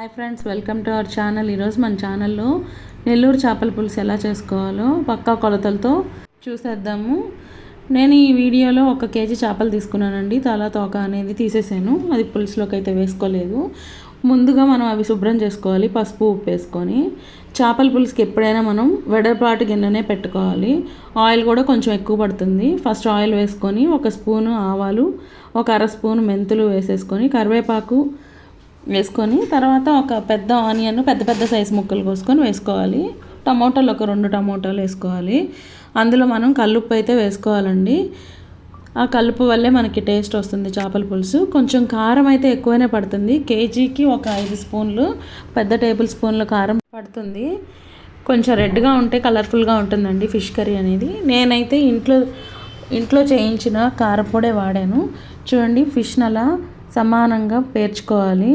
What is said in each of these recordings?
Hi friends welcome to our channel. ఈరోజు మన ఛానల్లో నెల్లూరు చేపల పులుసు ఎలా చేసుకోవాలో పక్కా కొలతలతో చూసేద్దాము. నేను ఈ వీడియోలో ఒక కేజీ చేపలు తీసుకున్నానండి. తల తోక అనేది తీసేసాను. అది పులుసులోకి అయితే వేసుకోలేదు. ముందుగా మనం అవి శుభ్రం చేసుకోవాలి పసుపు ఉప్పు వేసుకొని. చేపల పులుసుకి ఎప్పుడైనా మనం వెడపాటు గిన్నెనే పెట్టుకోవాలి. ఆయిల్ కూడా కొంచెం ఎక్కువ పడుతుంది. ఫస్ట్ ఆయిల్ వేసుకొని ఒక స్పూను ఆవాలు ఒక అర స్పూన్ మెంతులు వేసేసుకొని కరివేపాకు వేసుకొని తర్వాత ఒక పెద్ద ఆనియన్ పెద్ద పెద్ద సైజు ముక్కలు కోసుకొని వేసుకోవాలి. టమోటాలు ఒక రెండు టమోటాలు వేసుకోవాలి. అందులో మనం కల్లుప్పు అయితే వేసుకోవాలండి. ఆ కలుపు వల్లే మనకి టేస్ట్ వస్తుంది చేపల పులుసు. కొంచెం కారం అయితే ఎక్కువనే పడుతుంది. కేజీకి ఒక ఐదు స్పూన్లు పెద్ద టేబుల్ స్పూన్లు కారం పడుతుంది. కొంచెం రెడ్గా ఉంటే కలర్ఫుల్గా ఉంటుందండి ఫిష్ కర్రీ అనేది. నేనైతే ఇంట్లో ఇంట్లో చేయించిన కారపొడే వాడాను. చూడండి ఫిష్ని అలా సమానంగా పేర్చుకోవాలి.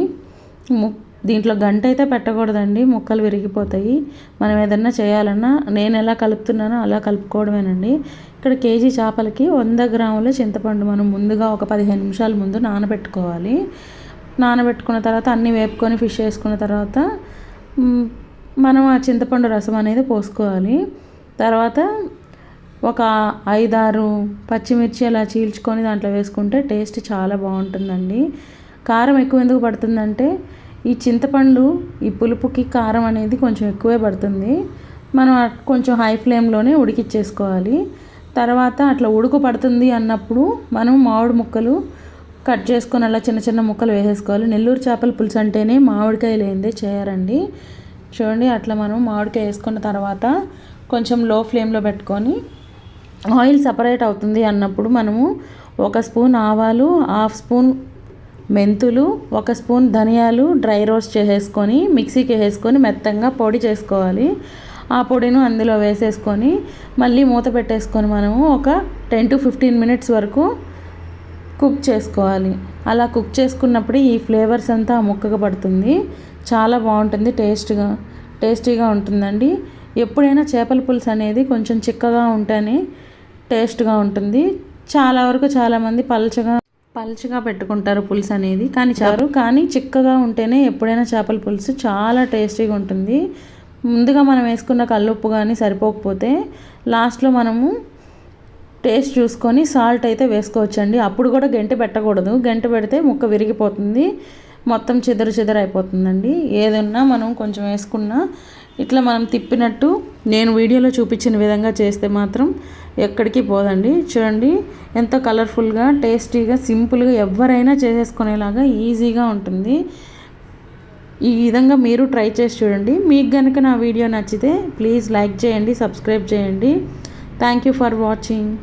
ము దీంట్లో గంట అయితే పెట్టకూడదండి. ముక్కలు విరిగిపోతాయి. మనం ఏదన్నా చేయాలన్నా నేను ఎలా కలుపుతున్నానో అలా కలుపుకోవడమేనండి. ఇక్కడ కేజీ చేపలకి వంద గ్రాముల చింతపండు మనం ముందుగా ఒక పదిహేను నిమిషాల ముందు నానబెట్టుకోవాలి. నానబెట్టుకున్న తర్వాత అన్నీ వేపుకొని ఫిష్ వేసుకున్న తర్వాత మనం ఆ చింతపండు రసం అనేది పోసుకోవాలి. తర్వాత ఒక ఐదారు పచ్చిమిర్చి అలా చీల్చుకొని దాంట్లో వేసుకుంటే టేస్ట్ చాలా బాగుంటుందండి. కారం ఎక్కువ ఎందుకు పడుతుందంటే ఈ చింతపండు ఈ పులుపుకి కారం అనేది కొంచెం ఎక్కువే పడుతుంది. మనం కొంచెం హై ఫ్లేమ్లోనే ఉడికిచ్చేసుకోవాలి. తర్వాత అట్లా ఉడుకు పడుతుంది అన్నప్పుడు మనం మామిడి ముక్కలు కట్ చేసుకొని అలా చిన్న చిన్న ముక్కలు వేసేసుకోవాలి. నెల్లూరు చేపల పులుసు అంటేనే మామిడికాయ లేనిదే చేయరండి. చూడండి అట్లా మనం మామిడికాయ వేసుకున్న తర్వాత కొంచెం లో ఫ్లేమ్లో పెట్టుకొని ఆయిల్ సపరేట్ అవుతుంది అన్నప్పుడు మనము ఒక స్పూన్ ఆవాలు హాఫ్ స్పూన్ మెంతులు ఒక స్పూన్ ధనియాలు డ్రై రోస్ట్ చేసేసుకొని మిక్సీకి వేసుకొని మెత్తంగా పొడి చేసుకోవాలి. ఆ పొడిను అందులో వేసేసుకొని మళ్ళీ మూత పెట్టేసుకొని మనము ఒక టెన్ టు ఫిఫ్టీన్ మినిట్స్ వరకు కుక్ చేసుకోవాలి. అలా కుక్ చేసుకున్నప్పుడు ఈ ఫ్లేవర్స్ అంతా ముక్కగా పడుతుంది. చాలా బాగుంటుంది టేస్ట్గా టేస్టీగా ఉంటుందండి. ఎప్పుడైనా చేపల పులుసు అనేది కొంచెం చిక్కగా ఉంటేనే టేస్ట్గా ఉంటుంది. చాలా వరకు చాలామంది పల్చగా పలుచగా పెట్టుకుంటారు పులుసు అనేది. కానీ చారు కానీ చిక్కగా ఉంటేనే ఎప్పుడైనా చేపల పులుసు చాలా టేస్టీగా ఉంటుంది. ముందుగా మనం వేసుకున్న కల్లుప్పు కానీ సరిపోకపోతే లాస్ట్లో మనము టేస్ట్ చూసుకొని సాల్ట్ అయితే వేసుకోవచ్చండి. అప్పుడు కూడా గంటి పెట్టకూడదు. గంటి పెడితే ముక్క విరిగిపోతుంది. మొత్తం చెదరు చెదరు అయిపోతుందండి. ఏదన్నా మనం కొంచెం వేసుకున్నా ఇట్లా మనం తిప్పినట్టు నేను వీడియోలో చూపించిన విధంగా చేస్తే మాత్రం ఎక్కడికి పోదండి. చూడండి ఎంత కలర్ఫుల్గా టేస్టీగా సింపుల్గా ఎవరైనా చేసేసుకునేలాగా ఈజీగా ఉంటుంది. ఈ విధంగా మీరు ట్రై చేసి చూడండి. మీకు కనుక నా వీడియో నచ్చితే ప్లీజ్ లైక్ చేయండి సబ్స్క్రైబ్ చేయండి. Thank you for watching